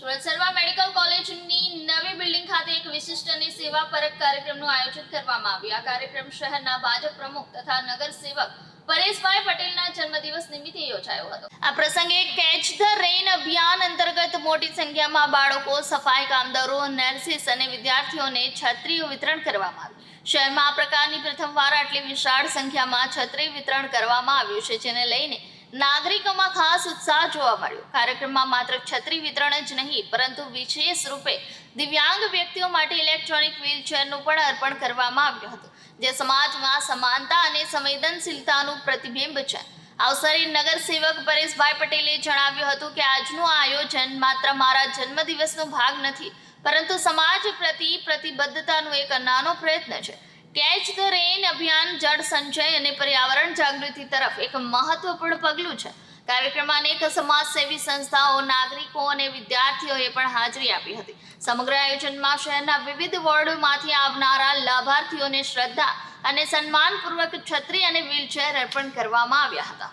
Surat સર્વા medical કોલેજની નવી building ખાતે એક વિશિષ્ટ અને સેવાપરક કાર્યક્રમનું આયોજન કરવામાં આવ્યું. આ કાર્યક્રમ શહેરના ભાજપ પ્રમુખ તથા નગર સેવક પરેશભાઈ પટેલના જન્મદિવસ નિમિત્તે યોજાયો હતો. આ પ્રસંગે કેચ ધ રેઇન અભિયાન અંતર્ગત મોટી સંખ્યામાં બાળકો, સફાઈ કામદારો નર્સિસ અને વિદ્યાર્થીઓને છત્રીઓ વિતરણ કરવામાં આવ્યું. શહેરમાં આ પ્રકારની પ્રથમવાર આટલી વિશાળ સંખ્યામાં છત્રી વિતરણ કરવામાં આવ્યું છે, જેને લઈને ખાસ ઉત્સાહ જોવા મળ્યો. કાર્યક્રમમાં માત્ર છત્રી વિતરણ જ નહીં, પરંતુ વિશેષ રૂપે દિવ્યાંગ વ્યક્તિઓ માટે ઇલેક્ટ્રોનિક વ્હીલચેરનું પણ અર્પણ કરવામાં આવ્યું હતું, જે સમાજમાં સમાનતા અને સંવેદનશીલતાનું પ્રતિબિંબ છે. અવસરે નગરસેવક પરેશભાઈ પટેલે જણાવ્યું હતું કે, આજનું આયોજન માત્ર મારા જન્મદિવસનો ભાગ નથી, પરંતુ સમાજ પ્રતિ પ્રતિબદ્ધતાનું એક નાનો પ્રયત્ન છે. કેચ ધ રેન અભિયાન, જળ સંચય અને પર્યાવરણ જાગૃતિ તરફ એક મહત્વપૂર્ણ પગલું છે. કાર્યક્રમમાં અનેક સમાજસેવી સંસ્થાઓ, નાગરિકો અને વિદ્યાર્થીઓએ પણ હાજરી આપી હતી. સમગ્ર આયોજનમાં શહેરના વિવિધ વોર્ડમાંથી આવનારા લાભાર્થીઓને શ્રદ્ધા અને સન્માનપૂર્વક છત્રી અને વ્હીલચેર અર્પણ કરવામાં આવ્યા હતા.